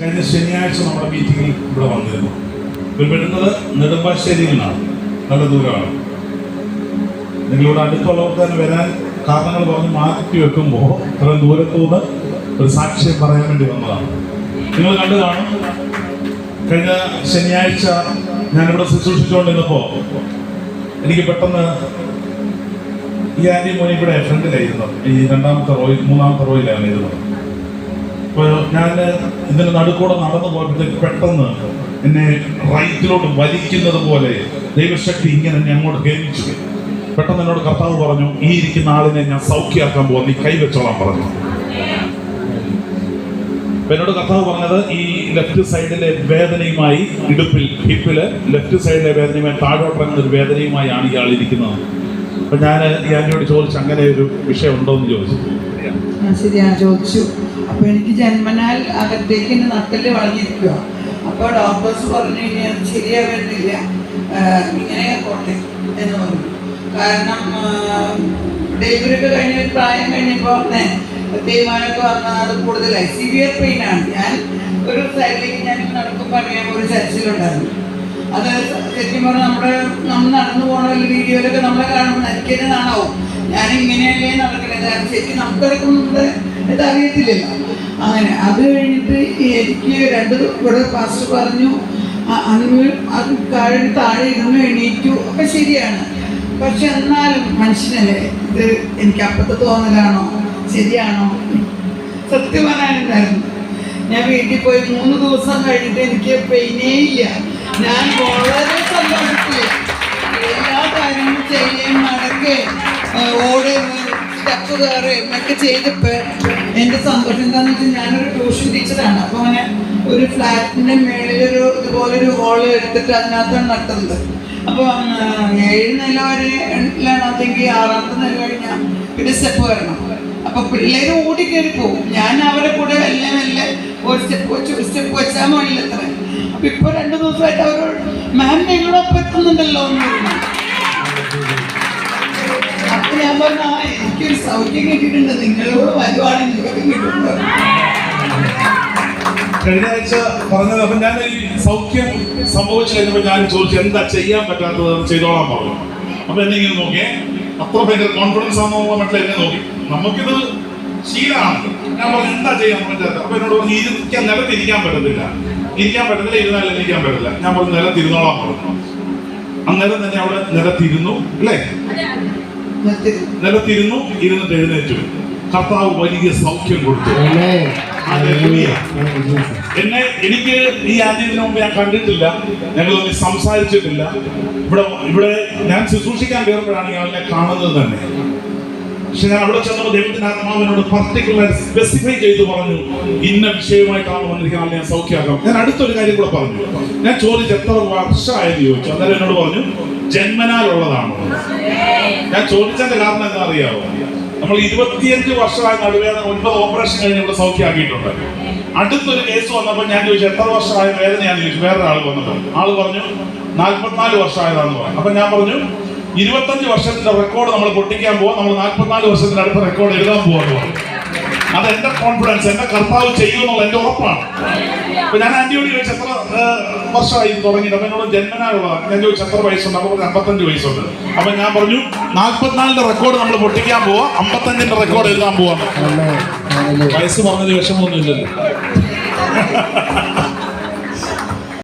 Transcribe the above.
കഴിഞ്ഞ ശനിയാഴ്ച നമ്മുടെ മീറ്റിംഗിൽ ഇവിടെ വന്നിരുന്നു. ഇവർ നെടുമ്പാശ്ശേരിയിൽ നിന്നാണ്. നല്ല ദൂരമാണ് നിങ്ങളിവിടെ അടുത്തുള്ളവർക്ക് തന്നെ വരാൻ കാരണങ്ങൾ പറഞ്ഞ് മാറ്റി വെക്കുമ്പോൾ ഇത്രയും ദൂരത്തുനിന്ന് ഒരു സാക്ഷ്യം പറയാൻ വേണ്ടി വന്നതാണ്. നിങ്ങൾ കണ്ടു കാണും. കഴിഞ്ഞ ശനിയാഴ്ച ഞാനിവിടെ ശുശ്രൂഷിച്ചുകൊണ്ടിരുന്നപ്പോൾ എനിക്ക് പെട്ടെന്ന് ഈ ആന്റി മോനി ഇവിടെ ഫ്രണ്ടിലായിരുന്നു. ഈ രണ്ടാമത്തെ റോയിൽ മൂന്നാമത്തെ റോയിലാണ് ഇരുന്നത്. അപ്പോൾ ഞാൻ ഇതിന്റെ നടുക്കൂടെ നടന്നു പോയപ്പോഴത്തേക്ക് പെട്ടെന്ന് എന്നെ റൈറ്റിലോട്ട് വലിക്കുന്നത് പോലെ ദൈവശക്തി ഇങ്ങനെ എന്നെ അങ്ങോട്ട് ഗമിച്ചു പെട്ടെന്ന് എന്നോട് കർത്താവ് പറഞ്ഞു ഈ ഇരിക്കുന്ന ആളിനെ ഞാൻ സൗഖ്യമാക്കാൻ പോകാം നീ കൈവച്ചോളാൻ പറഞ്ഞു. എന്നോട് കർത്താവ് പറഞ്ഞത് ഈ ലെഫ്റ്റ് സൈഡിലെ വേദനയുമായി ഇടുപ്പിൽ ഹിപ്പിൽ ലെഫ്റ്റ് സൈഡിലെ വേദനയുമായി താഴോട്ടിറങ്ങുന്ന ഒരു വേദനയുമായാണ് ഇയാൾ ഇരിക്കുന്നത്. അപ്പം ഞാൻ ഈ ആന്റിയോട് ചോദിച്ചു അങ്ങനെ ഒരു വിഷയം ഉണ്ടോ എന്ന് ചോദിച്ചു. ശരിയാണ് ചോദിച്ചു. അപ്പൊ എനിക്ക് ജന്മനാൽ അകത്തേക്ക് എന്റെ നട്ടൽ വളഞ്ഞിരിക്കുക അപ്പൊ ഡോക്ടേഴ്സ് പറഞ്ഞു കഴിഞ്ഞാൽ ശരിയാവേണ്ടില്ല ഇങ്ങനെ പോട്ടെ എന്ന് പറഞ്ഞു. കാരണം ഡെലിവറി ഒക്കെ കഴിഞ്ഞ ഒരു പ്രായം കഴിഞ്ഞപ്പോൾ തീരുമാനമൊക്കെ വന്നാൽ അത് കൂടുതലായി. സിവിയർ പെയിൻ ആണ്. ഞാൻ ഒരു സൈഡിലേക്ക് ഞാൻ നടക്കുമ്പോൾ അറിയാൻ ഒരു ചർച്ചിലുണ്ടായിരുന്നു അത് ശരിക്കും പറഞ്ഞാൽ നമ്മുടെ നമ്മൾ നടന്നു പോകുന്ന വീഡിയോയിലൊക്കെ നമ്മളെ കാണുമ്പോൾ നരിക്കുന്നതാണാവും ഞാൻ ഇങ്ങനെയല്ലേ നടക്കുന്നത് കാരണം ശരിക്കും നമുക്കതൊക്കെ നമ്മുടെ ഇത് അങ്ങനെ അത് കഴിഞ്ഞിട്ട് എനിക്ക് രണ്ട് ഇവിടെ പാസ്റ്റർ പറഞ്ഞു അന്ന് അത് താഴെ താഴെ ഇരുന്ന് എണീറ്റു. ഒക്കെ ശരിയാണ്. പക്ഷെ എന്നാലും മനുഷ്യനല്ലേ? ഇത് എനിക്ക് അപ്പത്തെ തോന്നലാണോ? ശരിയാണോ? സത്യം പറയാനുണ്ടായിരുന്നു ഞാൻ വീട്ടിൽ പോയി മൂന്ന് ദിവസം കഴിഞ്ഞിട്ട് എനിക്ക് പെയിനേ ഇല്ല. ഞാൻ വളരെ സന്തോഷത്തിൽ എല്ലാ കാര്യങ്ങളും ചെയ്യുകയും നടക്കുകയും ഓടുകയും സ്റ്റെപ്പ് കയറുകയും ഒക്കെ ചെയ്തപ്പോൾ എന്റെ സന്തോഷം എന്താണെന്ന് വെച്ചാൽ ഞാനൊരു ട്യൂഷൻ ടീച്ചറാണ് അപ്പോൾ അങ്ങനെ ഒരു ഫ്ലാറ്റിന്റെ മേളിലൊരു ഇതുപോലൊരു ഹോൾ എടുത്തിട്ട് അതിനകത്താണ് നട്ടുന്നത് അപ്പോൾ ഏഴ് നില വരെ അല്ലെങ്കിൽ ആറാമത്തെ നില കഴിഞ്ഞാൽ പിന്നെ സ്റ്റെപ്പ് വരണം അപ്പൊ പിള്ളേര് ഓടി കയറി പോകും. ഞാൻ അവരെ കൂടെ മെല്ലെ മെല്ലെ ഒരു സ്റ്റെപ്പ് വെച്ച്. ഒരു സ്റ്റെപ്പ് വെച്ചാൽ മതി അത്ര അപ്പൊ ഇപ്പൊ രണ്ടു ദിവസമായിട്ട് അവരോട് മാം നിങ്ങളൊപ്പം എത്തുന്നുണ്ടല്ലോ എന്ന് പറഞ്ഞു. അപ്പൊ ഞാൻ പറഞ്ഞു ആ എനിക്കൊരു സൗഖ്യം കിട്ടിയിട്ടുണ്ട് നിങ്ങളോട് വരുവാണെങ്കിൽ നിങ്ങൾക്ക് കിട്ടുന്നുണ്ടോ. കഴിഞ്ഞ ആഴ്ച പറഞ്ഞത് അപ്പൊ ഞാൻ ഈ സൗഖ്യം സംഭവിച്ചു കഴിഞ്ഞപ്പോൾ ഞാൻ ചോദിച്ചു. എന്താ ചെയ്യാൻ പറ്റാത്തത് ചെയ്തോളാൻ പറഞ്ഞു. അപ്പൊ എന്നെ ഇങ്ങനെ നോക്കിയേ അത്ര ഭയങ്കര കോൺഫിഡൻസ് ആണോ മറ്റുള്ള എന്നെ നോക്കി. നമുക്കിത് ശീലമാണ്. ഞാൻ പറഞ്ഞു എന്താ ചെയ്യാൻ പറ്റാത്ത അപ്പൊ എന്നോട് പറഞ്ഞു ഇരിക്കാൻ നിലത്തിരിക്കാൻ പറ്റത്തില്ല. ഇരിക്കാൻ പറ്റത്തില്ല ഇരുന്നാലും ഇരിക്കാൻ പറ്റില്ല ഞാൻ പറഞ്ഞു നിലത്തിരുന്നോളാൻ പറഞ്ഞു. അന്നേരം തന്നെ അവിടെ നിലത്തിരുന്നു അല്ലേ. നിലത്തിരുന്നു. ഇരുന്നിട്ട് എഴുന്നേറ്റു. കർത്താവ് വലിയ സൗഖ്യം കൊടുത്തു. എന്നെ എനിക്ക് ഈ ആദ്യത്തിന് മുമ്പ് ഞാൻ കണ്ടിട്ടില്ല. ഞങ്ങൾ തമ്മിൽ സംസാരിച്ചിട്ടില്ല. ഇവിടെ ഇവിടെ ഞാൻ ശുശ്രൂഷിക്കാൻ കയറുമ്പോഴാണ് ഞാൻ എന്നെ കാണുന്നത് തന്നെ. പക്ഷെ ഞാൻ അവിടെ ചെന്നപ്പോൾ ദൈവത്തിന്റെ ആത്മാവിനോട് പർട്ടിക്കുലർ സ്പെസിഫൈ ചെയ്ത് പറഞ്ഞു ഇന്ന വിഷയമായിട്ടാണ് വന്നിരിക്കുന്നത് ഞാൻ സൗഖ്യമാക്കാം ഞാൻ അടുത്തൊരു കാര്യം കൂടെ പറഞ്ഞു. ഞാൻ ചോദിച്ചു എത്ര വർഷമായെന്ന് ചോദിച്ചു? അന്നേരം എന്നോട് പറഞ്ഞു ജന്മനാലുള്ളതാണ്. ഞാൻ ചോദിച്ചതിന്റെ കാരണം എന്താ അറിയാവോ? നമ്മൾ ഇരുപത്തിയഞ്ച് വർഷമായി നടുവേദന ഒൻപത് ഓപ്പറേഷൻ കഴിഞ്ഞ് ഇവിടെ സൗഖ്യമാക്കിയിട്ടുണ്ട് അടുത്തൊരു കേസ് വന്നപ്പോൾ ഞാൻ ചോദിച്ചു എത്ര വർഷമായ വേദനയാണ് ചോദിച്ചു? വേറെ ആൾ വന്നപ്പോൾ. ആൾ പറഞ്ഞു നാല്പത്തിനാല് വർഷമായതാന്ന് പറഞ്ഞു. അപ്പൊ ഞാൻ പറഞ്ഞു ഇരുപത്തഞ്ച് വർഷത്തിന്റെ റെക്കോർഡ് നമ്മൾ പൊട്ടിക്കാൻ പോവാം നമ്മൾ നാല്പത്തിനാല് വർഷത്തിന്റെ അടുത്ത റെക്കോർഡ് എഴുതാൻ പറഞ്ഞു. അത് എന്റെ കോൺഫിഡൻസ് എന്റെ കർത്താവ് ചെയ്യുമെന്നുള്ള എന്റെ ഉറപ്പാണ്. അപ്പൊ ഞാൻ ആന്റിയോട് ചോദിച്ചു എത്ര വർഷമായി തുടങ്ങിയിട്ട് അപ്പൊ എന്നോട് ജന്മനായുള്ളതാണ് ഞാൻ ചോദിച്ചു എത്ര വയസ്സുണ്ട്? അപ്പൊ പറഞ്ഞു അമ്പത്തഞ്ച് വയസ്സുണ്ട്. അപ്പൊ ഞാൻ പറഞ്ഞു നാല്പത്തിനാലിന്റെ റെക്കോർഡ് നമ്മൾ പൊട്ടിക്കാൻ പോവാ അമ്പത്തഞ്ചിന്റെ റെക്കോർഡ് എഴുതാൻ പോവാ. വയസ്സ് പറഞ്ഞത് വിഷമമൊന്നും ഇല്ലല്ലോ